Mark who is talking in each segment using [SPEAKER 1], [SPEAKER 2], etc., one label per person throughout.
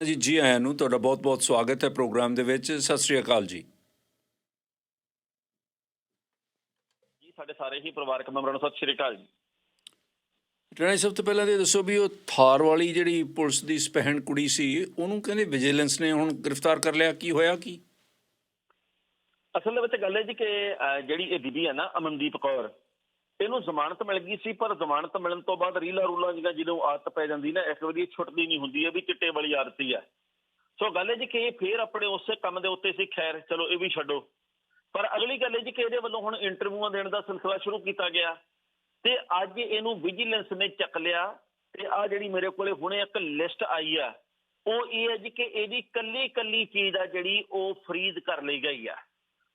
[SPEAKER 1] ਜੀ ਜੀ ਆਇਆਂ ਨੂੰ ਤੁਹਾਡਾ ਬਹੁਤ-ਬਹੁਤ ਸਵਾਗਤ ਹੈ ਪ੍ਰੋਗਰਾਮ ਦੇ ਵਿੱਚ। ਸਤਿ ਸ੍ਰੀ ਅਕਾਲ ਜੀ।
[SPEAKER 2] ਜੀ ਸਾਡੇ ਸਾਰੇ ਹੀ ਪਰਿਵਾਰਕ ਮੈਂਬਰਾਂ ਨੂੰ ਸਤਿ ਸ਼੍ਰੀ ਅਕਾਲ ਜੀ।
[SPEAKER 1] ਟਰਾਈ ਸਭ ਤੋਂ ਪਹਿਲਾਂ ਇਹ ਦੱਸੋ ਵੀ ਉਹ ਥਾਰ ਵਾਲੀ ਜਿਹੜੀ ਪੁਲਿਸ ਦੀ ਸਪਹਿਣ ਕੁੜੀ ਸੀ ਉਹਨੂੰ ਕਹਿੰਦੇ ਵਿਜੀਲੈਂਸ ਨੇ ਹੁਣ ਗ੍ਰਿਫਤਾਰ ਕਰ ਲਿਆ ਕੀ ਹੋਇਆ ਕੀ?
[SPEAKER 2] ਅਸਲ ਵਿੱਚ ਗੱਲ ਹੈ ਜੀ ਕਿ ਜਿਹੜੀ ਇਹ ਬੀਬੀ ਹੈ ਨਾ ਅਮਨਦੀਪ ਕੌਰ ਇਹਨੂੰ ਜ਼ਮਾਨਤ ਮਿਲ ਗਈ ਸੀ, ਪਰ ਜ਼ਮਾਨਤ ਮਿਲਣ ਤੋਂ ਬਾਅਦ ਰੀਲਾ ਰੂਲਾ ਜਿਹੜਾ ਜਿਹਨੂੰ ਆਦਤ ਪੈ ਜਾਂਦੀ ਨਾ, ਇੱਕ ਵਾਰੀ ਛੁੱਟਦੀ ਨਹੀਂ ਹੁੰਦੀ ਹੈ ਵੀ ਚਿੱਟੇ ਵਾਲੀ ਆਦਤ ਹੀ ਹੈ ਸੋ ਗੱਲ ਹੈ ਜੀ ਕਿ ਇਹ ਫੇਰ ਆਪਣੇ ਉਸੇ ਕੰਮ ਦੇ ਉੱਤੇ ਸੀ, ਖੈਰ, ਚਲੋ ਇਹ ਵੀ ਛੱਡੋ। ਪਰ ਅਗਲੀ ਗੱਲ ਹੈ ਜੀ ਕਿ ਇਹਦੇ ਵੱਲੋਂ ਹੁਣ ਇੰਟਰਵਿਊਆਂ ਦੇਣ ਦਾ ਸਿਲਸਿਲਾ ਸ਼ੁਰੂ ਕੀਤਾ ਗਿਆ। ਤੇ ਅੱਜ ਇਹਨੂੰ ਵਿਜੀਲੈਂਸ ਨੇ ਚੱਕ ਲਿਆ, ਤੇ ਆ ਜਿਹੜੀ ਮੇਰੇ ਕੋਲੇ ਹੁਣੇ ਇੱਕ ਲਿਸਟ ਆਈ ਆ, ਉਹ ਇਹ ਹੈ ਜੀ ਕਿ ਇਹਦੀ ਕੱਲੀ ਕੱਲੀ ਚੀਜ਼ ਆ ਜਿਹੜੀ ਉਹ ਫਰੀਜ਼ ਕਰ ਲਈ ਗਈ ਆ।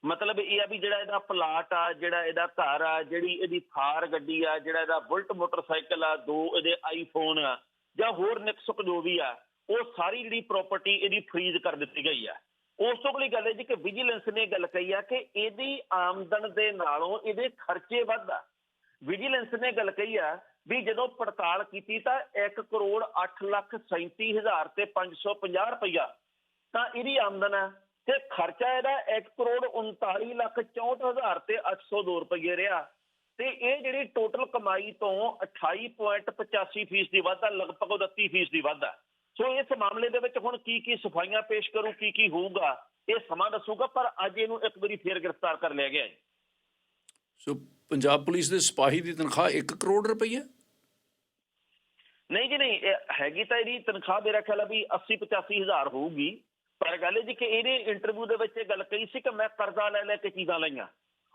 [SPEAKER 2] ਮਤਲਬ ਇਹ ਆ ਵੀ ਜਿਹੜਾ ਇਹਦਾ ਪਲਾਟ ਆ, ਜਿਹੜਾ ਇਹਦਾ ਘਰ ਆ, ਜਿਹੜੀ ਇਹਦੀ ਥਾਰ ਗੱਡੀ ਆ, ਜਿਹੜਾ ਇਹਦਾ ਬੁਲਟ ਮੋਟਰਸਾਈਕਲ ਆ, ਦੋ ਇਹਦੇ ਆਈਫੋਨ ਆ, ਜਾਂ ਹੋਰ ਨਿਕਸਕ ਜੋ ਵੀ ਆ, ਉਹ ਸਾਰੀ ਜਿਹੜੀ ਪ੍ਰਾਪਰਟੀ ਇਹਦੀ ਫਰੀਜ਼ ਕਰ ਦਿੱਤੀ ਗਈ ਆ। ਉਸ ਤੋਂ ਅਗਲੀ ਗੱਲ ਹੈ ਜੀ ਕਿ ਵਿਜੀਲੈਂਸ ਨੇ ਗੱਲ ਕਹੀ ਆ ਕਿ ਇਹਦੀ ਆਮਦਨ ਦੇ ਨਾਲੋਂ ਇਹਦੇ ਖਰਚੇ ਵੱਧ ਆ। ਵਿਜੀਲੈਂਸ ਨੇ ਗੱਲ ਕਹੀ ਆ ਵੀ ਜਦੋਂ ਪੜਤਾਲ ਕੀਤੀ ਤਾਂ 1 ਕਰੋੜ 8 ਲੱਖ 37 ਹਜ਼ਾਰ ਤੇ 550 ਰੁਪਇਆ ਤਾਂ ਇਹਦੀ ਆਮਦਨ ਆ। ਤੇ ਖਰਚਾ ਇਹਦਾ 1 ਕਰੋੜ 39 ਲੱਖ 64 ਹਜ਼ਾਰ ਤੇ 802 ਰੁਪਏ ਰਿਹਾ। ਤੇ ਇਹ ਜਿਹੜੀ ਟੋਟਲ ਕਮਾਈ ਤੋਂ 28.85 ਫੀਸਦੀ ਵਾਧਾ ਲਗਭਗ 29 ਫੀਸਦੀ ਵਾਧਾ ਸੋ ਇਸ ਮਾਮਲੇ ਦੇ ਵਿੱਚ ਹੁਣ ਕੀ ਕੀ ਸਫਾਈਆਂ ਪੇਸ਼ ਕਰੂ ਕੀ ਕੀ ਹੋਊਗਾ ਇਹ ਸਮਾਂ ਦੱਸੂਗਾ ਪਰ ਅੱਜ ਇਹਨੂੰ ਇੱਕ ਵਾਰੀ ਫੇਰ ਗ੍ਰਿਫਤਾਰ ਕਰ ਲਿਆ ਗਿਆ
[SPEAKER 1] ਸੋ ਪੰਜਾਬ ਪੁਲਿਸ ਦੇ ਸਿਪਾਹੀ ਦੀ ਤਨਖਾਹ 1 ਕਰੋੜ ਰੁਪਈਆ
[SPEAKER 2] ਨਹੀਂ ਜੀ ਨਹੀਂ ਹੈਗੀ ਤਾਂ ਇਹਦੀ ਤਨਖਾਹ ਮੇਰਾ ਖਿਆਲ ਆ ਵੀ 80 85 ਹਜ਼ਾਰ ਹੋਊਗੀ। ਪਰ ਗੱਲ ਇਹ ਜੀ ਕਿ ਇਹਦੇ ਇੰਟਰਵਿਊ ਦੇ ਵਿੱਚ ਇਹ ਗੱਲ ਕਹੀ ਸੀ ਕਿ ਮੈਂ ਕਰਜ਼ਾ ਲੈ ਲੈ ਕੇ ਚੀਜ਼ਾਂ ਲਈਆਂ।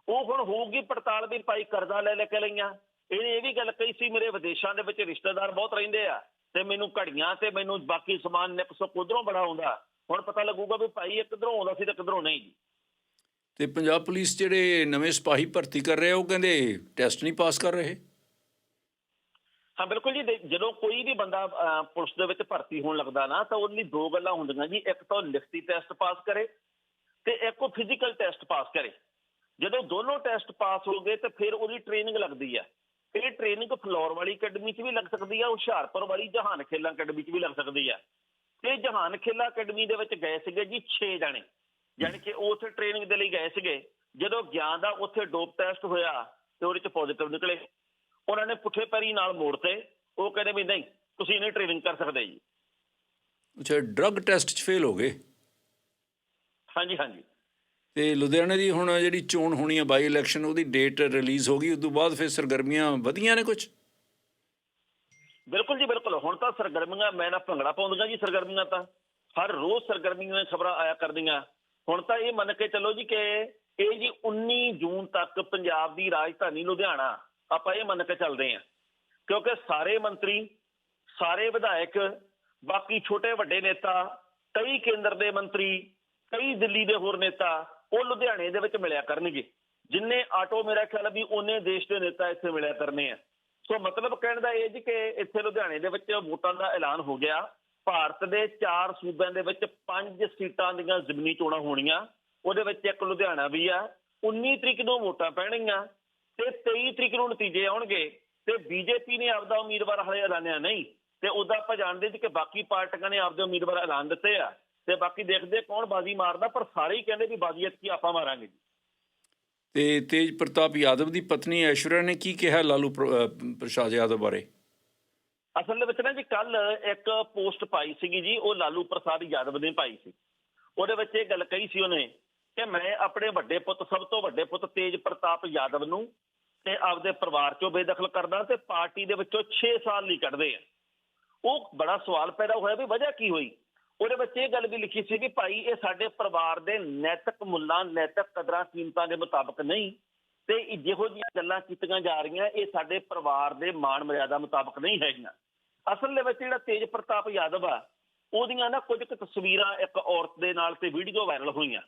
[SPEAKER 2] ਉਹ ਹੁਣ ਹੋਊਗੀ ਪੜਤਾਲ ਵੀ ਭਾਈ ਕਰਜ਼ਾ ਲੈ ਲੈ ਕੇ ਲਈਆਂ। ਇਹਨੇ ਇਹ ਵੀ ਗੱਲ ਕਹੀ ਸੀ, ਮੇਰੇ ਵਿਦੇਸ਼ਾਂ ਦੇ ਵਿੱਚ ਰਿਸ਼ਤੇਦਾਰ ਬਹੁਤ ਰਹਿੰਦੇ ਆ ਤੇ ਮੈਨੂੰ ਘੜੀਆਂ ਤੇ ਮੈਨੂੰ ਬਾਕੀ ਸਮਾਨ ਨਿਕਸੋ ਉਧਰੋਂ ਬੜਾ ਆਉਂਦਾ। ਹੁਣ ਪਤਾ ਲੱਗੂਗਾ ਵੀ ਭਾਈ ਇਹ ਕਿਧਰੋਂ ਆਉਂਦਾ ਸੀ ਤੇ ਕਿਧਰੋਂ ਨਹੀਂ ਜੀ।
[SPEAKER 1] ਤੇ ਪੰਜਾਬ ਪੁਲਿਸ ਜਿਹੜੇ ਨਵੇਂ ਸਿਪਾਹੀ ਭਰਤੀ ਕਰ ਰਹੇ ਉਹ ਕਹਿੰਦੇ ਟੈਸਟ ਨਹੀਂ ਪਾਸ ਕਰ ਰਹੇ।
[SPEAKER 2] ਹਾਂ ਬਿਲਕੁਲ ਜੀ। ਦੇ- ਜਦੋਂ ਕੋਈ ਵੀ ਬੰਦਾ ਅਹ, ਪੁਲਿਸ ਦੇ ਵਿੱਚ ਭਰਤੀ ਹੋਣ ਲੱਗਦਾ ਨਾ ਤਾਂ ਉਹਦੇ ਲਈ ਦੋ ਗੱਲਾਂ ਹੁੰਦੀਆਂ ਜੀ। ਇੱਕ ਤਾਂ ਉਹ ਲਿਖਤੀ ਟੈਸਟ ਪਾਸ ਕਰੇ ਤੇ ਇੱਕ ਉਹ ਫਿਜ਼ੀਕਲ ਟੈਸਟ ਪਾਸ ਕਰੇ। ਜਦੋਂ ਦੋਨੋਂ ਟੈਸਟ ਪਾਸ ਹੋ ਗਏ ਤੇ ਫਿਰ ਉਹਦੀ ਟ੍ਰੇਨਿੰਗ ਲੱਗਦੀ ਆ। ਇਹ ਟ੍ਰੇਨਿੰਗ ਫਲੋਰ ਵਾਲੀ ਅਕੈਡਮੀ 'ਚ ਵੀ ਲੱਗ ਸਕਦੀ ਆ ਹੁਸ਼ਿਆਰਪੁਰ ਵਾਲੀ ਜਹਾਨ ਖੇਲਾਂ ਅਕੈਡਮੀ 'ਚ ਵੀ ਲੱਗ ਸਕਦੀ ਆ। ਤੇ ਜਹਾਨ ਖੇਲਾਂ ਅਕੈਡਮੀ ਦੇ ਵਿੱਚ ਗਏ ਸੀਗੇ ਜੀ 6 ਜਾਣੇ। ਯਾਨੀ ਕਿ ਉਹ ਉੱਥੇ ਟ੍ਰੇਨਿੰਗ ਦੇ ਲਈ ਗਏ ਸੀਗੇ। ਜਦੋਂ ਗਿਆਨ ਦਾ ਉੱਥੇ ਡੋਪ ਟੈਸਟ ਹੋਇਆ ਤੇ ਉਹਦੇ 'ਚ ਪੋਜ਼ਿਟਿਵ ਨਿਕਲੇ। ਉਹਨਾਂ ਨੇ ਪੁੱਠੇ ਪੈਰੀ ਨਾਲ ਮੋੜਤੇ। ਉਹ ਕਹਿੰਦੇ ਵੀ ਨਹੀਂ ਤੁਸੀਂ ਨਹੀਂ ਟ੍ਰੇਨਿੰਗ ਕਰ ਸਕਦੇ ਜੀ।
[SPEAKER 1] ਅੱਛਾ ਡਰੱਗ ਟੈਸਟ 'ਚ ਫੇਲ ਹੋ ਗਏ?
[SPEAKER 2] ਹਾਂਜੀ ਹਾਂਜੀ।
[SPEAKER 1] ਤੇ ਲੁਧਿਆਣੇ ਦੀ ਹੁਣ ਜਿਹੜੀ ਚੋਣ ਹੋਣੀ ਹੈ ਬਾਈ ਇਲੈਕਸ਼ਨ ਉਹਦੀ ਡੇਟ ਰਿਲੀਜ਼ ਹੋ ਗਈ ਉਸ ਤੋਂ ਬਾਅਦ ਫਿਰ ਸਰਗਰਮੀਆਂ ਵਧੀਆਂ ਨੇ ਕੁਝ
[SPEAKER 2] ਬਿਲਕੁਲ ਜੀ ਬਿਲਕੁਲ। ਹੁਣ ਤਾਂ ਸਰਗਰਮੀਆਂ ਮੈਂ ਨਾ ਭੰਗੜਾ ਪਾਉਂਦੀਆਂ ਜੀ ਸਰਗਰਮੀਆਂ ਤਾਂ। ਹਰ ਰੋਜ਼ ਸਰਗਰਮੀਆਂ ਦੀਆਂ ਖਬਰਾਂ ਆਇਆ ਕਰਦੀਆਂ। ਹੁਣ ਤਾਂ ਇਹ ਮੰਨ ਕੇ ਚੱਲੋ ਜੀ ਕਿ ਇਹ ਜੀ 19 ਜੂਨ ਤੱਕ ਪੰਜਾਬ ਦੀ ਰਾਜਧਾਨੀ ਲੁਧਿਆਣਾ ਆਪਾਂ ਇਹ ਮੰਨ ਕੇ ਚੱਲਦੇ ਹਾਂ। ਕਿਉਂਕਿ ਸਾਰੇ ਮੰਤਰੀ, ਸਾਰੇ ਵਿਧਾਇਕ, ਬਾਕੀ ਛੋਟੇ ਵੱਡੇ ਨੇਤਾ, ਕਈ ਕੇਂਦਰ ਦੇ ਮੰਤਰੀ, ਕਈ ਦਿੱਲੀ ਦੇ ਹੋਰ ਨੇਤਾ, ਉਹ ਲੁਧਿਆਣੇ ਦੇ ਵਿੱਚ ਮਿਲਿਆ ਕਰਨਗੇ। ਜਿੰਨੇ ਆਟੋ ਮੇਰਾ ਖਿਆਲ ਆ ਵੀ ਉਹਨੇ ਦੇਸ਼ ਦੇ ਨੇਤਾ ਇੱਥੇ ਮਿਲਿਆ ਕਰਨੇ ਆ। ਸੋ ਮਤਲਬ ਕਹਿਣ ਦਾ ਇਹ ਜੀ ਕਿ ਇੱਥੇ ਲੁਧਿਆਣੇ ਦੇ ਵਿੱਚ ਵੋਟਾਂ ਦਾ ਐਲਾਨ ਹੋ ਗਿਆ। ਭਾਰਤ ਦੇ ਚਾਰ ਸੂਬਿਆਂ ਦੇ ਵਿੱਚ ਪੰਜ ਸੀਟਾਂ ਦੀਆਂ ਜ਼ਿਮਨੀ ਚੋਣਾਂ ਹੋਣੀਆਂ। ਉਹਦੇ ਵਿੱਚ ਇੱਕ ਲੁਧਿਆਣਾ ਵੀ ਆ। 19 ਤਰੀਕ ਨੂੰ ਵੋਟਾਂ ਪੈਣਗੀਆਂ। ਤੇ 23 ਤਰੀਕ ਨੂੰ ਨਤੀਜੇ ਆਉਣਗੇ ਤੇ ਬੀਜੇਪੀ ਨੇ ਆਪਦਾ ਉਮੀਦਵਾਰ ਹਲੇ ਐਲਾਨਿਆ ਨਹੀਂ। ਤੇ ਉਹਦਾ ਆਪਾਂ ਜਾਣਦੇ ਜੀ ਕਿ ਬਾਕੀ ਪਾਰਟੀਆਂ ਨੇ ਆਪਦੇ ਉਮੀਦਵਾਰ ਐਲਾਨ ਦਿੱਤੇ ਆ। ਤੇ ਬਾਕੀ ਦੇਖਦੇ ਕੌਣ ਬਾਜ਼ੀ ਮਾਰਦਾ ਪਰ ਸਾਰੇ ਹੀ ਕਹਿੰਦੇ ਵੀ ਬਾਜ਼ੀ ਇਤਕੀ ਆਪਾਂ ਮਾਰਾਂਗੇ ਜੀ।
[SPEAKER 1] ਤੇ ਤੇਜ ਪ੍ਰਤਾਪ ਯਾਦਵ ਦੀ ਪਤਨੀ ਐਸ਼ਵਰਿਆ ਨੇ ਕੀ ਕਿਹਾ ਲਾਲੂ ਪ੍ਰਸਾਦ ਯਾਦਵ ਬਾਰੇ?
[SPEAKER 2] ਅਸਲ ਦੇ ਵਿੱਚ ਨਾ ਜੀ ਕੱਲ ਇੱਕ ਪੋਸਟ ਪਾਈ ਸੀਗੀ ਜੀ ਉਹ ਲਾਲੂ ਪ੍ਰਸਾਦ ਯਾਦਵ ਨੇ ਪਾਈ ਸੀ। ਉਹਦੇ ਵਿੱਚ ਇਹ ਗੱਲ ਕਹੀ ਸੀ ਉਹਨੇ ਕਿ ਮੈਂ ਆਪਣੇ ਵੱਡੇ ਪੁੱਤ ਸਭ ਤੋਂ ਵੱਡੇ ਪੁੱਤ ਤੇਜ ਪ੍ਰਤਾਪ ਯਾਦਵ ਨੂੰ ਤੇ ਆਪਦੇ ਪਰਿਵਾਰ ਚੋਂ ਬੇਦਖਲ ਕਰਦਾ ਤੇ ਪਾਰਟੀ ਦੇ ਵਿੱਚੋਂ 6 ਸਾਲ ਲਈ ਕੱਢਦੇ ਆ। ਉਹ ਬੜਾ ਸਵਾਲ ਪੈਦਾ ਹੋਇਆ ਵੀ ਵਜ੍ਹਾ ਕੀ ਹੋਈ? ਉਹਦੇ ਵਿੱਚ ਇਹ ਗੱਲ ਵੀ ਲਿਖੀ ਸੀ ਕਿ ਭਾਈ ਇਹ ਸਾਡੇ ਪਰਿਵਾਰ ਦੇ ਨੈਤਿਕ ਮੁੱਲਾਂ, ਨੈਤਿਕ ਕਦਰਾਂ, ਕੀਮਤਾਂ ਦੇ ਮੁਤਾਬਕ ਨਹੀਂ ਤੇ ਜਿਹੋ ਜਿਹੀਆਂ ਗੱਲਾਂ ਕੀਤੀਆਂ ਜਾ ਰਹੀਆਂ, ਇਹ ਸਾਡੇ ਪਰਿਵਾਰ ਦੇ ਮਾਣ ਮਰਿਆਦਾ ਮੁਤਾਬਕ ਨਹੀਂ ਹੈਗੀਆਂ। ਅਸਲ ਦੇ ਵਿੱਚ ਜਿਹੜਾ ਤੇਜ ਪ੍ਰਤਾਪ ਯਾਦਵ ਆ, ਉਹਦੀਆਂ ਨਾ ਕੁਝ ਕੁ ਤਸਵੀਰਾਂ ਇੱਕ ਔਰਤ ਦੇ ਨਾਲ ਤੇ ਵੀਡੀਓ ਵਾਇਰਲ ਹੋਈਆਂ।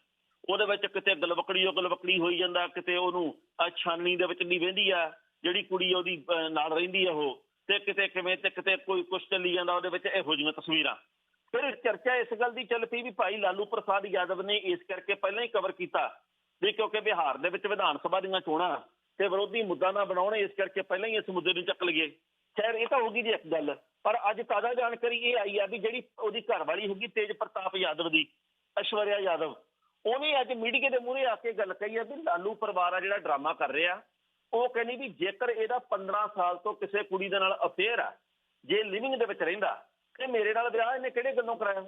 [SPEAKER 2] ਉਹਦੇ ਵਿੱਚ ਕਿਤੇ ਗਲਵਕੜੀ ਉਹ ਗਲਵਕੜੀ ਹੋਈ ਜਾਂਦਾ, ਕਿਤੇ ਉਹਨੂੰ ਆਹ ਛਾਨਣੀ ਦੇ ਵਿੱਚ ਨਹੀਂ ਵਹਿੰਦੀ ਆ, ਜਿਹੜੀ ਕੁੜੀ ਉਹਦੀ ਨਾਲ ਰਹਿੰਦੀ ਆ ਉਹ, ਤੇ ਕਿਤੇ ਕਿਵੇਂ ਤੇ ਕਿਤੇ ਕੋਈ ਕੁਛ ਚੱਲੀ ਜਾਂਦਾ ਉਹਦੇ ਵਿੱਚ ਇਹੋ ਜਿਹੀਆਂ ਤਸਵੀਰਾਂ। ਫਿਰ ਚਰਚਾ ਇਸ ਗੱਲ ਦੀ ਚੱਲ ਪਈ ਵੀ ਭਾਈ ਲਾਲੂ ਪ੍ਰਸਾਦ ਯਾਦਵ ਨੇ ਇਸ ਕਰਕੇ ਪਹਿਲਾਂ ਹੀ ਕਵਰ ਕੀਤਾ ਵੀ ਕਿਉਂਕਿ ਬਿਹਾਰ ਦੇ ਵਿੱਚ ਵਿਧਾਨ ਸਭਾ ਦੀਆਂ ਚੋਣਾਂ ਤੇ ਵਿਰੋਧੀ ਮੁੱਦਾ ਨਾ ਬਣਾਉਣ, ਇਸ ਕਰਕੇ ਪਹਿਲਾਂ ਹੀ ਇਸ ਮੁੱਦੇ ਨੂੰ ਚੱਕ ਲਈਏ। ਖੈਰ, ਇਹ ਤਾਂ ਹੋ ਗਈ ਜੀ ਇੱਕ ਗੱਲ, ਪਰ ਅੱਜ ਤਾਜ਼ਾ ਜਾਣਕਾਰੀ ਇਹ ਆਈ ਆ ਵੀ ਜਿਹੜੀ ਉਹਦੀ ਘਰਵਾਲੀ ਹੋਗੀ ਤੇਜ ਪ੍ਰਤਾਪ ਯਾਦਵ ਦੀ, ਐਸ਼ਵਰਿਆ ਯਾਦਵ। ਉਹਨੇ ਅੱਜ ਮੀਡੀਆ ਦੇ ਮੂਹਰੇ ਆ ਕੇ ਗੱਲ ਕਹੀ ਆ ਵੀ ਲਾਲੂ ਪਰਿਵਾਰ ਆ ਜਿਹੜਾ ਡਰਾਮਾ ਕਰ ਰਿਹਾ, ਉਹ ਕਹਿੰਦੀ ਵੀ ਜੇਕਰ ਇਹਦਾ 15 ਸਾਲ ਤੋਂ ਕਿਸੇ ਕੁੜੀ ਦੇ ਨਾਲ ਅਫੇਅਰ ਆ, ਜੇ ਲਿਵਿੰਗ ਦੇ ਵਿੱਚ ਰਹਿੰਦਾ, ਤੇ ਮੇਰੇ ਨਾਲ ਵਿਆਹ ਇਹਨੇ ਕਿਹੜੇ ਗੱਲੋਂ ਕਰਾਇਆ?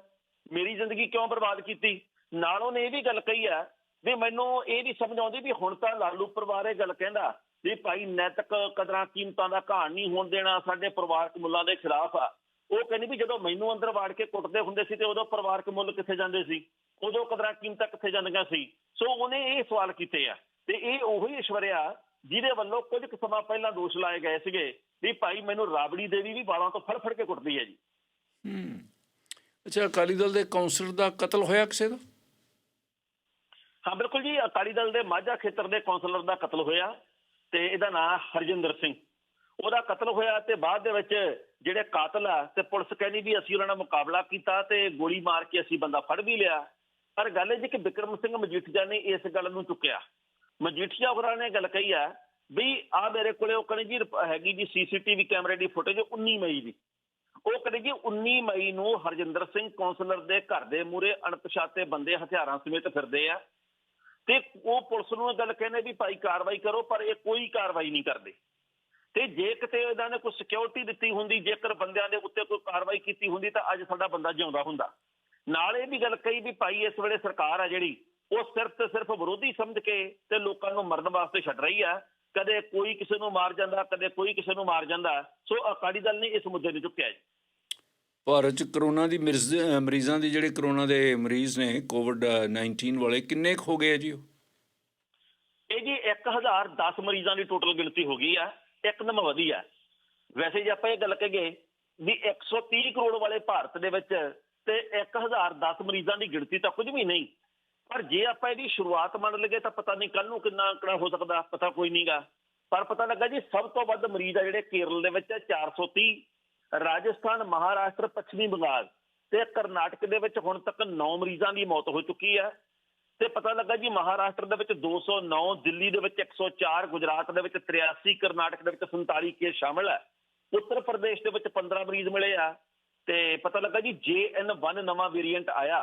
[SPEAKER 2] ਮੇਰੀ ਜ਼ਿੰਦਗੀ ਕਿਉਂ ਬਰਬਾਦ ਕੀਤੀ? ਨਾਲ ਉਹਨੇ ਇਹ ਵੀ ਗੱਲ ਕਹੀ ਆ ਵੀ ਮੈਨੂੰ ਇਹ ਨਹੀਂ ਸਮਝ ਆਉਂਦੀ ਵੀ ਹੁਣ ਤਾਂ ਲਾਲੂ ਪਰਿਵਾਰ ਇਹ ਗੱਲ ਕਹਿੰਦਾ ਵੀ ਭਾਈ ਨੈਤਿਕ ਕਦਰਾਂ ਕੀਮਤਾਂ ਦਾ ਘਾਣ ਨਹੀਂ ਹੋਣ ਦੇਣਾ, ਸਾਡੇ ਪਰਿਵਾਰਕ ਮੁੱਲਾਂ ਦੇ ਖਿਲਾਫ ਆ। ਉਹ ਕਹਿੰਦੀ ਵੀ ਜਦੋਂ ਮੈਨੂੰ ਅੰਦਰ ਵਾੜ ਕੇ ਕੁੱਟਦੇ ਹੁੰਦੇ ਸੀ ਤੇ ਉਦੋਂ ਪਰਿਵਾਰਕ ਮੁੱਲ ਕਿੱਥੇ ਜਾਂਦੇ ਸੀ? ਉਦੋਂ ਕਦਰਾਂ ਕੀਮਤਾਂ ਕਿੱਥੇ ਜਾਂਦੀਆਂ ਸੀ? ਸੋ ਉਹਨੇ ਇਹ ਸਵਾਲ ਕੀਤੇ ਆ। ਤੇ ਇਹ ਉਹੀ ਇਸ਼ਵਰਿਆ ਜਿਹਦੇ ਵੱਲੋਂ ਕੁਝ ਕੁ ਸਮਾਂ ਪਹਿਲਾਂ ਦੋਸ਼ ਲਾਏ ਗਏ ਸੀਗੇ ਵੀ ਭਾਈ ਮੈਨੂੰ ਰਾਬੜੀ ਦੇਵੀ ਵੀ ਬਾਲਾਂ ਤੋਂ ਫੜ ਫੜ ਕੇ ਕੁੱਟਦੀ ਹੈ ਜੀ।
[SPEAKER 1] ਹੂੰ। ਅੱਛਾ ਅਕਾਲੀ ਦਲ ਦੇ ਕੌਂਸਲਰ ਦਾ ਕਤਲ ਹੋਇਆ ਕਿਸੇ ਦਾ?
[SPEAKER 2] ਹਾਂ ਬਿਲਕੁਲ ਜੀ। ਅਕਾਲੀ ਦਲ ਦੇ ਮਾਝਾ ਖੇਤਰ ਦੇ ਕੌਂਸਲਰ ਦਾ ਕਤਲ ਹੋਇਆ ਤੇ ਇਹਦਾ ਨਾਮ ਹਰਜਿੰਦਰ ਸਿੰਘ। ਉਹਦਾ ਕਤਲ ਹੋਇਆ ਤੇ ਬਾਅਦ ਦੇ ਵਿੱਚ ਜਿਹੜੇ ਕਾਤਲ ਆ ਤੇ ਪੁਲਿਸ ਕਹਿੰਦੀ ਵੀ ਅਸੀਂ ਉਹਨਾਂ ਨਾਲ ਮੁਕਾਬਲਾ ਕੀਤਾ ਤੇ ਗੋਲੀ ਮਾਰ ਕੇ ਅਸੀਂ ਬੰਦਾ ਫੜ ਵੀ ਲਿਆ। ਪਰ ਗੱਲ ਇਹ ਜੀ ਕਿ ਵਿਕਰਮ ਸਿੰਘ ਮਜੀਠੀਆ ਨੇ ਇਸ ਗੱਲ ਨੂੰ ਚੁੱਕਿਆ। ਮਜੀਠੀਆ ਹੋਰਾਂ ਨੇ ਗੱਲ ਕਹੀ ਆ ਵੀ ਆ ਮੇਰੇ ਕੋਲੇ ਉਹ ਕਹਿੰਦੇ ਜੀ ਰਿਪ- ਹੈਗੀ ਜੀ ਸੀਸੀਟੀਵੀ ਕੈਮਰੇ ਦੀ ਫੁਟੇਜ 19 ਮਈ ਦੀ। ਉਹ ਕਹਿੰਦੇ ਜੀ 19 ਮਈ ਨੂੰ ਹਰਜਿੰਦਰ ਸਿੰਘ ਕੌਂਸਲਰ ਦੇ ਘਰ ਦੇ ਮੂਹਰੇ ਅਣਪਛਾਤੇ ਬੰਦੇ ਹਥਿਆਰਾਂ ਸਮੇਤ ਫਿਰਦੇ ਆ। ਤੇ ਉਹ ਪੁਲਿਸ ਨੂੰ ਇਹ ਗੱਲ ਕਹਿੰਦੇ ਵੀ ਭਾਈ ਕਾਰਵਾਈ ਕਰੋ ਪਰ ਇਹ ਕੋਈ ਕਾਰਵਾਈ ਨਹੀਂ ਕਰਦੇ। ਤੇ ਜੇ ਕਿਤੇ ਇਹਨਾਂ ਨੇ ਕੋਈ ਸਿਕਿਉਰਿਟੀ ਦਿੱਤੀ ਹੁੰਦੀ ਜੇਕਰ ਬੰਦਿਆਂ ਦੇ ਉੱਤੇ ਕੋਈ ਕਾਰਵਾਈ ਕੀਤੀ ਹੁੰਦੀ ਤਾਂ ਅੱਜ ਸਾਡਾ ਬੰਦਾ ਜਿਉਂਦਾ ਹੁੰਦਾ। ਨਾਲ ਇਹ ਵੀ ਗੱਲ ਕਹੀ ਵੀ ਭਾਈ ਇਸ ਵੇਲੇ ਸਰਕਾਰ ਆ ਜਿਹੜੀ ਉਹ ਸਿਰਫ ਤੇ ਸਿਰਫ ਵਿਰੋਧੀ ਸਮਝ ਕੇ ਤੇ ਲੋਕਾਂ ਨੂੰ ਮਰਨ ਵਾਸਤੇ ਛੱਡ ਰਹੀ ਆ। ਕਦੇ ਕੋਈ ਕਿਸੇ ਨੂੰ ਮਾਰ ਜਾਂਦਾ ਕਦੇ ਕੋਈ ਕਿਸੇ ਨੂੰ ਮਾਰ ਜਾਂਦਾ। ਸੋ ਅਕਾਲੀ ਦਲ ਨੇ ਇਸ ਮੁੱਦੇ ਨੂੰ ਚੁੱਕਿਆ ਜੀ।
[SPEAKER 1] ਭਾਰਤ ਚ ਕਰੋਨਾ ਦੀ ਮਿਰਜ਼- ਦੀ ਜਿਹੜੇ ਕਰੋਨਾ ਦੇ ਮਰੀਜ਼ ਨੇ ਕੋਵਿਡ 19 ਵਾਲੇ ਕਿੰਨੇ ਹੋ ਗਏ ਜੀ
[SPEAKER 2] ਇਹ ਜੀ 1010 ਮਰੀਜ਼ਾਂ ਦੀ ਟੋਟਲ ਗਿਣਤੀ ਹੋ ਗਈ ਆ। ਇੱਕਦਮ ਵਧੀਆ। ਵੈਸੇ ਜੇ ਆਪਾਂ ਇਹ ਗੱਲ ਕਹੀਏ ਵੀ 130 ਕਰੋੜ ਵਾਲੇ ਭਾਰਤ ਦੇ ਵਿੱਚ ਤੇ 1010 ਮਰੀਜ਼ਾਂ ਦੀ ਗਿਣਤੀ ਤਾਂ ਕੁਝ ਵੀ ਨਹੀਂ। ਪਰ ਜੇ ਆਪਾਂ ਇਹਦੀ ਸ਼ੁਰੂਆਤ ਮੰਨ ਲਈਏ ਤਾਂ ਪਤਾ ਨਹੀਂ ਕੱਲ ਨੂੰ ਕਿੰਨਾ ਅੰਕੜਾ ਹੋ ਸਕਦਾ, ਪਤਾ ਕੋਈ ਨਹੀਂਗਾ। ਪਰ ਪਤਾ ਲੱਗਾ ਜੀ ਸਭ ਤੋਂ ਵੱਧ ਮਰੀਜ਼ ਆ ਜਿਹੜੇ ਕੇਰਲ ਦੇ ਵਿੱਚ 430 ਰਾਜਸਥਾਨ, ਮਹਾਰਾਸ਼ਟਰ, ਪੱਛਮੀ ਬੰਗਾਲ ਤੇ ਕਰਨਾਟਕ ਦੇ ਵਿੱਚ ਹੁਣ ਤੱਕ 9 ਮਰੀਜ਼ਾਂ ਦੀ ਮੌਤ ਹੋ ਚੁੱਕੀ ਹੈ ਤੇ ਪਤਾ ਲੱਗਾ ਜੀ ਮਹਾਰਾਸ਼ਟਰ ਦੇ ਵਿੱਚ 209 ਦਿੱਲੀ ਦੇ ਵਿੱਚ 104 ਗੁਜਰਾਤ ਦੇ ਵਿੱਚ 83 ਕਰਨਾਟਕ ਦੇ ਵਿੱਚ 47 ਕੇਸ ਸ਼ਾਮਲ ਹੈ ਉੱਤਰ ਪ੍ਰਦੇਸ਼ ਦੇ ਵਿੱਚ 15 ਮਰੀਜ਼ ਮਿਲੇ ਆ ਤੇ ਪਤਾ ਲੱਗਾ ਜੀ JN1 ਨਵਾਂ ਵੇਰੀਐਂਟ ਆਇਆ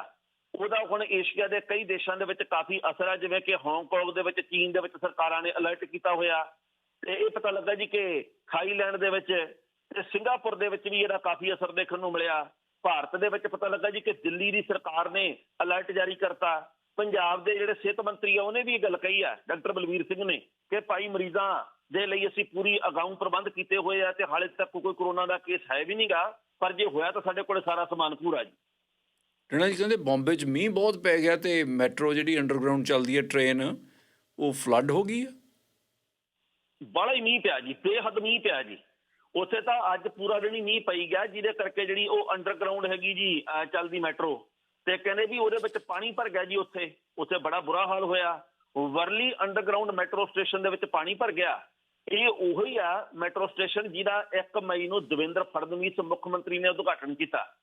[SPEAKER 2] ਉਹਦਾ ਹੁਣ ਏਸ਼ੀਆ ਦੇ ਕਈ ਦੇਸ਼ਾਂ ਦੇ ਵਿੱਚ ਕਾਫੀ ਅਸਰ ਹੈ ਜਿਵੇਂ ਕਿ ਹਾਂਗਕਾਂਗ ਦੇ ਵਿੱਚ ਚੀਨ ਦੇ ਵਿੱਚ ਸਰਕਾਰਾਂ ਨੇ ਅਲਰਟ ਕੀਤਾ ਹੋਇਆ ਤੇ ਇਹ ਪਤਾ ਲੱਗਾ ਜੀ ਕਿ ਥਾਈਲੈਂਡ ਦੇ ਵਿੱਚ ਤੇ ਸਿੰਗਾਪੁਰ ਦੇ ਵਿੱਚ ਵੀ ਇਹਦਾ ਕਾਫੀ ਅਸਰ ਦੇਖਣ ਨੂੰ ਮਿਲਿਆ ਭਾਰਤ ਦੇ ਵਿੱਚ ਪਤਾ ਲੱਗਾ ਜੀ ਕਿ ਦਿੱਲੀ ਦੀ ਸਰਕਾਰ ਨੇ ਅਲਰਟ ਜਾਰੀ ਕਰਤਾ ਪੰਜਾਬ ਦੇ ਜਿਹੜੇ ਸਿਹਤ ਮੰਤਰੀ ਆ ਉਹਨੇ ਵੀ ਇਹ ਗੱਲ ਕਹੀ ਆ ਡਾਕਟਰ ਬਲਵੀਰ ਸਿੰਘ ਨੇ ਕਿ ਭਾਈ ਮਰੀਜ਼ਾਂ ਦੇ ਲਈ ਅਸੀਂ ਪੂਰੀ ਅਗਾਊਂ ਪ੍ਰਬੰਧ ਕੀਤੇ ਹੋਏ ਆ ਤੇ ਹਾਲੇ ਤੱਕ ਕੋਈ ਕਰੋਨਾ ਦਾ ਕੇਸ ਹੈ ਵੀ ਨਹੀਂਗਾ ਪਰ ਜੇ ਹੋਇਆ ਤਾਂ ਸਾਡੇ ਕੋਲ ਸਾਰਾ ਸਮਾਨ ਪੂਰਾ ਜੀ।
[SPEAKER 1] ਰਣਾ ਜੀ ਕਹਿੰਦੇ ਬੰਬੇ 'ਚ ਮੀਂਹ ਬਹੁਤ ਪੈ ਗਿਆ ਤੇ ਮੈਟਰੋ ਜਿਹੜੀ ਅੰਡਰਗਰਾਉਂਡ ਚੱਲਦੀ ਹੈ ਟ੍ਰੇਨ ਉਹ ਫਲੱਡ ਹੋ ਗਈ ਹੈ
[SPEAKER 2] ਬੜਾ ਹੀ ਮੀਂਹ ਪਿਆ ਜੀ ਬੇਹੱਦ ਮੀਂਹ ਪਿਆ ਜੀ। ਉੱਥੇ ਤਾਂ ਅੱਜ ਪੂਰਾ ਦਿਨ ਹੀ ਮੀਂਹ ਪਈ ਗਿਆ ਜਿਹਦੇ ਕਰਕੇ ਜਿਹੜੀ ਉਹ ਅੰਡਰਗਰਾਉਂਡ ਹੈਗੀ ਜੀ ਚੱਲਦੀ ਮੈਟਰੋ ਤੇ ਕਹਿੰਦੇ ਵੀ ਉਹਦੇ ਵਿੱਚ ਪਾਣੀ ਭਰ ਗਿਆ ਜੀ ਉੱਥੇ। ਉੱਥੇ ਬੜਾ ਬੁਰਾ ਹਾਲ ਹੋਇਆ। ਵਰਲੀ ਅੰਡਰਗਰਾਉਂਡ ਮੈਟਰੋ ਸਟੇਸ਼ਨ ਦੇ ਵਿੱਚ ਪਾਣੀ ਭਰ ਗਿਆ। ਇਹ ਉਹੀ ਆ, ਮੈਟਰੋ ਸਟੇਸ਼ਨ ਜਿਹਦਾ 1 ਮਈ ਨੂੰ ਦਵਿੰਦਰ ਫੜਨਵੀਸ ਮੁੱਖ ਮੰਤਰੀ ਨੇ ਉਦਘਾਟਨ ਕੀਤਾ।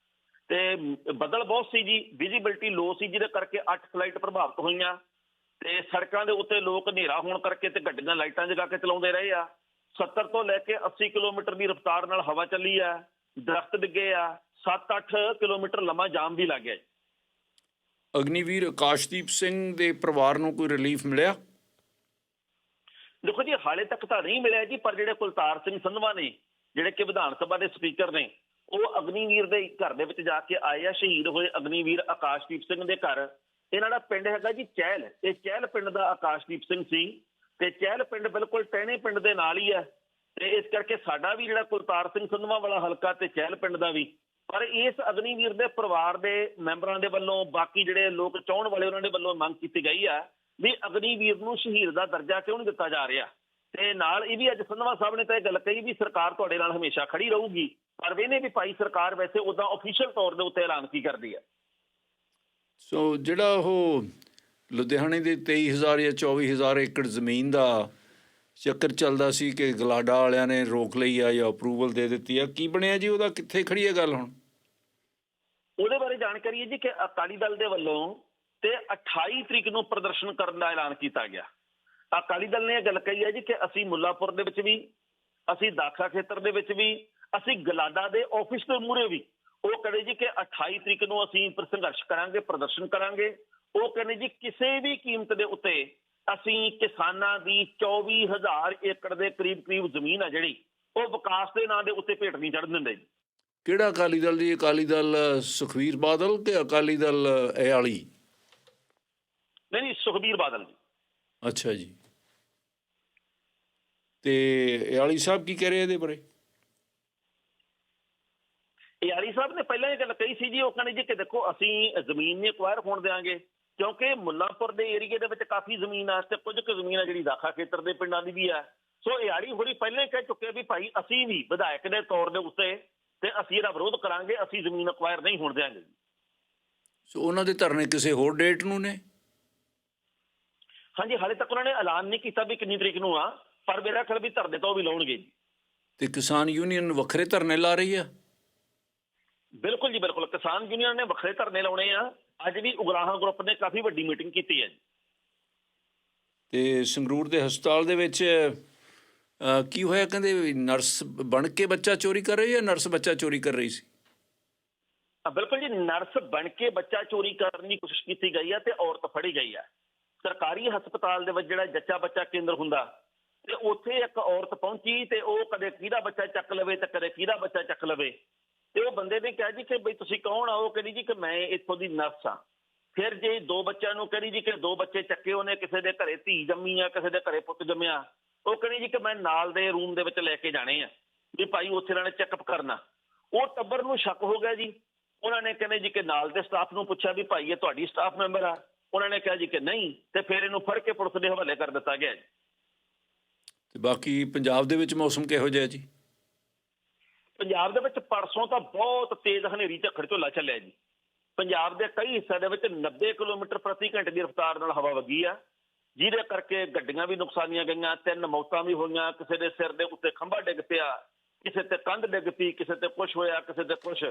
[SPEAKER 2] ਤੇ ਬਦਲ ਬਹੁਤ ਸੀ ਜੀ ਵਿਜ਼ਿਬਿਲਟੀ ਲੋ ਸੀ, ਜਿਹਦੇ ਕਰਕੇ 8 ਫਲਾਈਟ ਪ੍ਰਭਾਵਿਤ ਹੋਈਆਂ। ਤੇ ਸੜਕਾਂ ਦੇ ਉੱਤੇ ਲੋਕ ਹਨੇਰਾ ਹੋਣ ਕਰਕੇ ਤੇ ਗੱਡੀਆਂ ਲਾਈਟਾਂ ਜਗਾ ਕੇ ਚਲਾਉਂਦੇ ਰਹੇ ਆ। 70 ਤੋਂ ਲੈ ਕੇ 80 ਕਿਲੋਮੀਟਰ ਦੀ ਰਫ਼ਤਾਰ ਨਾਲ ਹਵਾ ਚੱਲੀ ਆ, ਦਰਖਤ ਡਿੱਗੇ ਆ। 7-8 ਕਿਲੋਮੀਟਰ ਲੰਮਾ ਜਾਮ ਵੀ ਲੱਗ ਗਿਆ ਜੀ।
[SPEAKER 1] ਅਗਨੀਵੀਰ ਆਕਾਸ਼ਦੀਪ ਸਿੰਘ ਦੇ ਪਰਿਵਾਰ ਨੂੰ ਕੋਈ ਰਿਲੀਫ ਮਿਲਿਆ?
[SPEAKER 2] ਦੇਖੋ ਜੀ, ਹਾਲੇ ਤੱਕ ਤਾਂ ਨਹੀਂ ਮਿਲਿਆ ਜੀ, ਪਰ ਜਿਹੜੇ ਕੁਲਤਾਰ ਸਿੰਘ ਸੰਧਵਾ ਨੇ, ਜਿਹੜੇ ਕਿ ਵਿਧਾਨ ਸਭਾ ਦੇ ਸਪੀਕਰ ਨੇ, ਉਹ ਅਗਨੀਵੀਰ ਦੇ ਘਰ ਦੇ ਵਿੱਚ ਜਾ ਕੇ ਆਏ ਆ, ਸ਼ਹੀਦ ਹੋਏ ਅਗਨੀਵੀਰ ਆਕਾਸ਼ਦੀਪ ਸਿੰਘ ਦੇ ਘਰ। ਇਹਨਾਂ ਦਾ ਪਿੰਡ ਹੈਗਾ ਜੀ ਚਹਿਲ। ਇਹ ਚਹਿਲ ਪਿੰਡ ਦਾ ਆਕਾਸ਼ਦੀਪ ਸਿੰਘ ਸੀ ਤੇ ਚਹਿਲ ਪਿੰਡ ਬਿਲਕੁਲ ਟਹਿਣੇ ਪਿੰਡ ਦੇ ਨਾਲ ਹੀ ਹੈ। ਤੇ ਇਸ ਕਰਕੇ ਸਾਡਾ ਵੀ ਜਿਹੜਾ ਕੁਲਤਾਰ ਸਿੰਘ ਸੰਧਵਾ ਵਾਲਾ ਹਲਕਾ ਤੇ ਚਹਿਲ ਪਿੰਡ ਦਾ ਵੀ ਪਰ ਇਸ ਅਗਨੀਵੀਰ ਦੇ ਪਰਿਵਾਰ ਦੇ ਮੈਂਬਰਾਂ ਦੇ ਵੱਲੋਂ, ਬਾਕੀ ਜਿਹੜੇ ਲੋਕ ਚਾਹਣ ਵਾਲੇ ਉਹਨਾਂ ਦੇ ਵੱਲੋਂ ਮੰਗ ਕੀਤੀ ਗਈ ਆ ਵੀ ਅਗਨੀਵੀਰ ਨੂੰ ਸ਼ਹੀਦ ਦਾ ਦਰਜਾ ਕਿਉਂ ਨਹੀਂ ਦਿੱਤਾ ਜਾ ਰਿਹਾ? ਤੇ ਨਾਲ ਇਹ ਵੀ ਅੱਜ ਸੰਧਵਾ ਸਾਹਿਬ ਨੇ ਤਾਂ ਇਹ ਗੱਲ ਕਹੀ ਵੀ ਸਰਕਾਰ ਤੁਹਾਡੇ ਨਾਲ ਹਮੇਸ਼ਾ ਖੜੀ ਰਹੂਗੀ। ਪਰ ਵੇਨੇ ਵੀ ਭਾਈ ਸਰਕਾਰ ਵੈਸੇ ਉਦਾਂ ਅਫੀਸ਼ੀਅਲ ਤੌਰ ਦੇ ਉੱਤੇ ਐਲਾਨ ਕੀ ਕਰਦੀ ਹੈ
[SPEAKER 1] ਸੋ ਜਿਹੜਾ ਉਹ ਲੁਧਿਆਣੇ ਦੇ 23000 ਜਾਂ 24000 ਏਕੜ ਜ਼ਮੀਨ ਦਾ ਚੱਕਰ ਚੱਲਦਾ ਸੀ ਕਿ ਗਲਾਡਾ ਵਾਲਿਆਂ ਨੇ ਰੋਕ ਲਈ ਆ ਜਾਂ ਅਪਰੂਵਲ ਦੇ ਦਿੱਤੀ ਆ। ਕੀ ਬਣਿਆ ਜੀ? ਉਹਦਾ ਕਿੱਥੇ ਖੜੀ ਹੈ ਗੱਲ ਹੁਣ?
[SPEAKER 2] ਉਹਦੇ ਬਾਰੇ ਜਾਣਕਾਰੀ ਹੈ ਜੀ ਕਿ ਅਕਾਲੀ ਦਲ ਦੇ ਵੱਲੋਂ ਤੇ 28 ਤਰੀਕ ਨੂੰ ਪ੍ਰਦਰਸ਼ਨ ਕਰਨ ਦਾ ਐਲਾਨ ਕੀਤਾ ਗਿਆ। ਅਕਾਲੀ ਦਲ ਨੇ ਇਹ ਗੱਲ ਕਹੀ ਹੈ ਜੀ ਕਿ ਅਸੀਂ ਮੁੱਲਾਪੁਰ ਦੇ ਵਿੱਚ ਵੀ, ਅਸੀਂ ਦਾਖਾ ਖੇਤਰ ਦੇ ਵਿੱਚ ਵੀ, ਅਸੀਂ ਗਲਾਡਾ ਦੇ ਆਫਿਸ ਦੇ ਮੂਹਰੇ ਵੀ, ਉਹ ਕਹਿੰਦੇ ਜੀ ਕਿ 28 ਤਰੀਕ ਨੂੰ ਅਸੀਂ ਸੰਘਰਸ਼ ਕਰਾਂਗੇ, ਪ੍ਰਦਰਸ਼ਨ ਕਰਾਂਗੇ। ਉਹ ਕਹਿੰਦੇ ਜੀ ਕਿਸੇ ਵੀ ਕੀਮਤ ਦੇ ਉੱਤੇ ਅਸੀਂ ਕਿਸਾਨਾਂ ਦੀ 24000 ਏਕੜ ਦੇ ਕਰੀਬ ਕਰੀਬ ਜ਼ਮੀਨ ਆ ਜਿਹੜੀ ਉਹ ਵਿਕਾਸ ਦੇ ਨਾਂ ਦੇ ਉੱਤੇ ਭੇਟ ਨਹੀਂ ਚੜ੍ਹਨ ਦਿੰਦੇ ਜੀ।
[SPEAKER 1] ਕਿਹੜਾ ਅਕਾਲੀ ਦਲ ਜੀ ਅਕਾਲੀ ਦਲ ਅ, ਸੁਖਬੀਰ ਬਾਦਲ ਕਿ ਅਕਾਲੀ ਦਲ ਇਹ ਵਾਲੀ?
[SPEAKER 2] ਨਹੀਂ ਨਹੀਂ ਸੁਖਬੀਰ ਬਾਦਲ ਜੀ।
[SPEAKER 1] ਅੱਛਾ ਜੀ। ਤੇ ਇਹ ਵਾਲੀ ਸਾਹਿਬ ਕੀ ਕਹਿ ਰਹੇ ਇਹਦੇ ਬਾਰੇ?
[SPEAKER 2] ਯਾਰੀ ਸਾਹਿਬ ਨੇ ਪਹਿਲਾਂ ਇਹ ਗੱਲ ਕਹੀ ਸੀ ਜੀ ਉਹ ਕਹਿੰਦੇ ਜੀ ਕਿ ਦੇਖੋ ਅਸੀਂ ਜ਼ਮੀਨ ਨਹੀਂ ਅਕਵਾਇਰ ਹੋਣ ਦੇਵਾਂਗੇ ਕਿਉਂਕਿ ਮੁੱਲਾਂਪੁਰ ਦੇ ਏਰੀਏ ਦੇ ਵਿੱਚ ਕਾਫੀ ਜ਼ਮੀਨ ਆ ਤੇ ਕੁਝ ਕੁ ਜ਼ਮੀਨ ਆ ਜਿਹੜੀ ਦਾਖਾ ਖੇਤਰ ਦੇ ਪਿੰਡਾਂ ਦੀ ਵੀ ਆ। ਸੋ ਯਾਰੀ ਹੋਰੀ ਪਹਿਲਾਂ ਹੀ ਕਹਿ ਚੁੱਕੇ ਵੀ ਭਾਈ ਅਸੀਂ ਵੀ ਵਿਧਾਇਕ ਦੇ ਤੌਰ ਦੇ ਉੱਤੇ ਤੇ ਅਸੀਂ ਇਹਦਾ ਵਿਰੋਧ ਕਰਾਂਗੇ ਅਸੀਂ ਜ਼ਮੀਨ ਅਕਵਾਇਰ ਨਹੀਂ ਹੋਣ ਦੇਵਾਂਗੇ
[SPEAKER 1] ਸੋ ਉਹਨਾਂ ਦੇ ਧਰਨੇ ਕਿਸੇ ਹੋਰ ਡੇਟ ਨੂੰ ਨੇ?
[SPEAKER 2] ਹਾਂਜੀ ਹਾਲੇ ਤੱਕ ਉਹਨਾਂ ਨੇ ਐਲਾਨ ਨਹੀਂ ਕੀਤਾ ਵੀ ਕਿੰਨੀ ਤਰੀਕ ਨੂੰ ਆ ਪਰ ਮੇਰਾ ਖਿਆਲ ਵੀ ਧਰਨੇ ਤੋਂ ਉਹ ਵੀ ਲਾਉਣਗੇ ਜੀ।
[SPEAKER 1] ਤੇ ਕਿਸਾਨ ਯੂਨੀਅਨ ਵੱਖਰੇ ਧਰਨੇ ਲਾ ਰਹੀ ਆ?
[SPEAKER 2] ਬਿਲਕੁਲ ਜੀ ਬਿਲਕੁਲ। ਕਿਸਾਨ ਯੂਨੀਅਨ ਨੇ ਵੱਖਰੇ ਧਰਨੇ ਲਾਉਣੇ ਆ। ਅੱਜ ਵੀ ਉਗਰਾਹਾਂ ਗਰੁੱਪ ਨੇ ਕਾਫੀ ਵੱਡੀ ਮੀਟਿੰਗ ਕੀਤੀ ਹੈ
[SPEAKER 1] ਤੇ ਸੰਗਰੂਰ ਦੇ ਹਸਪਤਾਲ ਦੇ ਵਿੱਚ ਕੀ ਹੋਇਆ ਕਹਿੰਦੇ ਨਰਸ ਬਣ ਕੇ ਬੱਚਾ ਚੋਰੀ ਕਰ ਰਹੀ ਹੈ ਨਰਸ ਬੱਚਾ ਚੋਰੀ ਕਰ ਰਹੀ ਸੀ?
[SPEAKER 2] ਆ ਬਿਲਕੁਲ ਜੀ ਨਰਸ ਬਣ ਕੇ ਬੱਚਾ ਚੋਰੀ ਕਰਨ ਦੀ ਕੋਸ਼ਿਸ਼ ਕੀਤੀ ਗਈ ਹੈ ਤੇ ਔਰਤ ਫੜੀ ਗਈ ਹੈ। ਸਰਕਾਰੀ ਹਸਪਤਾਲ ਦੇ ਵਿੱਚ ਜਿਹੜਾ ਜੱਚਾ ਬੱਚਾ ਕੇਂਦਰ ਹੁੰਦਾ ਤੇ ਉੱਥੇ ਇੱਕ ਔਰਤ ਪਹੁੰਚੀ ਤੇ ਉਹ ਕਦੇ ਕਿਹਦਾ ਬੱਚਾ ਚੱਕ ਲਵੇ ਤੇ ਕਦੇ ਕਿਹਦਾ ਬੱਚਾ ਚੱਕ ਲਵੇ। ਤੇ ਉਹ ਬੰਦੇ ਨੇ ਕਿਹਾ ਜੀ ਕਿ ਬਈ ਤੁਸੀਂ ਕੌਣ ਆ? ਉਹ ਕਹਿੰਦੀ ਜੀ ਕਿ ਮੈਂ ਇੱਥੋਂ ਦੀ ਨਰਸ ਆ। ਫਿਰ ਜੇ ਦੋ ਬੱਚਿਆਂ ਨੂੰ ਕਹਿੰਦੀ ਜੀ ਕਿ ਦੋ ਬੱਚੇ ਚੱਕੇ ਉਹਨੇ, ਕਿਸੇ ਦੇ ਘਰੇ ਧੀ ਜੰਮੀ ਆ, ਕਿਸੇ ਦੇ ਘਰੇ ਪੁੱਤ ਜੰਮਿਆ, ਉਹ ਕਹਿੰਦੀ ਜੀ ਕਿ ਮੈਂ ਨਾਲ ਦੇ ਰੂਮ ਦੇ ਵਿੱਚ ਲੈ ਕੇ ਜਾਣੇ ਆ। ਵੀ ਭਾਈ ਉੱਥੇ ਇਹਨਾਂ ਨੇ ਚੈੱਕਅਪ ਕਰਨਾ। ਉਹ ਟੱਬਰ ਨੂੰ ਸ਼ੱਕ ਹੋ ਗਿਆ ਜੀ। ਉਹਨਾਂ ਨੇ ਕਹਿੰਦੇ ਜੀ ਕਿ ਨਾਲ ਦੇ ਸਟਾਫ ਨੂੰ ਪੁੱਛਿਆ ਵੀ ਭਾਈ ਇਹ ਤੁਹਾਡੀ ਸਟਾਫ ਮੈਂਬਰ ਆ। ਉਹਨਾਂ ਨੇ ਕਿਹਾ ਜੀ ਕਿ ਨਹੀਂ ਤੇ ਫਿਰ ਇਹਨੂੰ ਫੜ ਕੇ ਪੁਲਿਸ ਦੇ ਹਵਾਲੇ ਕਰ ਦਿੱਤਾ ਗਿਆ ਜੀ।
[SPEAKER 1] ਤੇ ਬਾਕੀ ਪੰਜਾਬ ਦੇ ਵਿੱਚ ਮੌਸਮ ਕਿਹੋ ਜਿਹਾ ਜੀ?
[SPEAKER 2] ਪੰਜਾਬ ਦੇ ਵਿੱਚ ਪਰਸੋਂ ਤਾਂ ਬਹੁਤ ਤੇਜ਼ ਹਨੇਰੀ ਝੱਖੜ ਝੋਲਾ ਚੱਲਿਆ ਜੀ। ਪੰਜਾਬ ਦੇ ਕਈ ਹਿੱਸਿਆਂ ਦੇ ਵਿੱਚ 90 ਕਿਲੋਮੀਟਰ ਪ੍ਰਤੀ ਘੰਟੇ ਦੀ ਰਫ਼ਤਾਰ ਨਾਲ ਹਵਾ ਵਗੀ ਆ। ਜਿਹਦੇ ਕਰਕੇ ਗੱਡੀਆਂ ਵੀ ਨੁਕਸਾਨੀਆਂ ਗਈਆਂ, ਤਿੰਨ ਮੌਤਾਂ ਵੀ ਹੋਈਆਂ, ਕਿਸੇ ਦੇ ਸਿਰ ਦੇ ਉੱਤੇ ਖੰਭਾ ਡਿੱਗ ਪਿਆ, ਕਿਸੇ ਤੇ ਕੰਧ ਡਿੱਗ ਪਈ, ਕਿਸੇ ਤੇ ਕੁਛ ਹੋਇਆ, ਕਿਸੇ ਤੇ ਕੁਛ।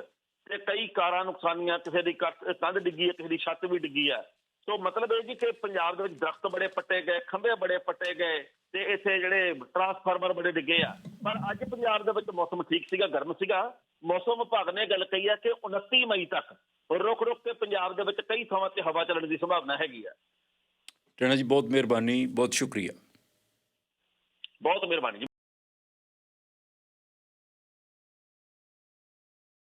[SPEAKER 2] ਤੇ ਕਈ ਕਾਰਾਂ ਨੁਕਸਾਨੀਆਂ, ਕਿਸੇ ਦੀ ਕੱਟ- ਕੰਧ ਡਿੱਗੀ ਹੈ ਕਿਸੇ ਦੀ ਛੱਤ ਵੀ ਡਿੱਗੀ ਆ। ਸੋ ਮਤਲਬ ਇਹ ਜੀ ਕਿ ਪੰਜਾਬ ਦੇ ਵਿੱਚ ਦਰਖਤ ਬੜੇ ਪੱਟੇ ਗਏ, ਖੰਭੇ ਬੜੇ ਪੱਟੇ ਗਏ। ਤੇ ਇੱਥੇ ਜਿਹੜੇ ਟਰਾਂਸਫਾਰਮਰ ਬੜੇ ਡਿੱਗੇ ਆ। ਪਰ ਅੱਜ ਪੰਜਾਬ ਦੇ ਵਿੱਚ ਮੌਸਮ ਠੀਕ ਸੀਗਾ ਗਰਮ ਸੀਗਾ। ਮੌਸਮ ਵਿਭਾਗ ਨੇ ਗੱਲ ਕਹੀ ਆ ਕਿ 29 ਮਈ ਤੱਕ ਰੁਕ ਰੁਕ ਕੇ ਪੰਜਾਬ ਦੇ ਵਿੱਚ ਕਈ ਥਾਵਾਂ ਤੇ ਹਵਾ ਚੱਲਣ ਦੀ ਸੰਭਾਵਨਾ ਹੈਗੀ ਆ।
[SPEAKER 1] ਟੈਣਾ ਜੀ ਬਹੁਤ ਮਿਹਰਬਾਨੀ ਬਹੁਤ ਸ਼ੁਕਰੀਆ।
[SPEAKER 2] ਬਹੁਤ ਮਿਹਰਬਾਨੀ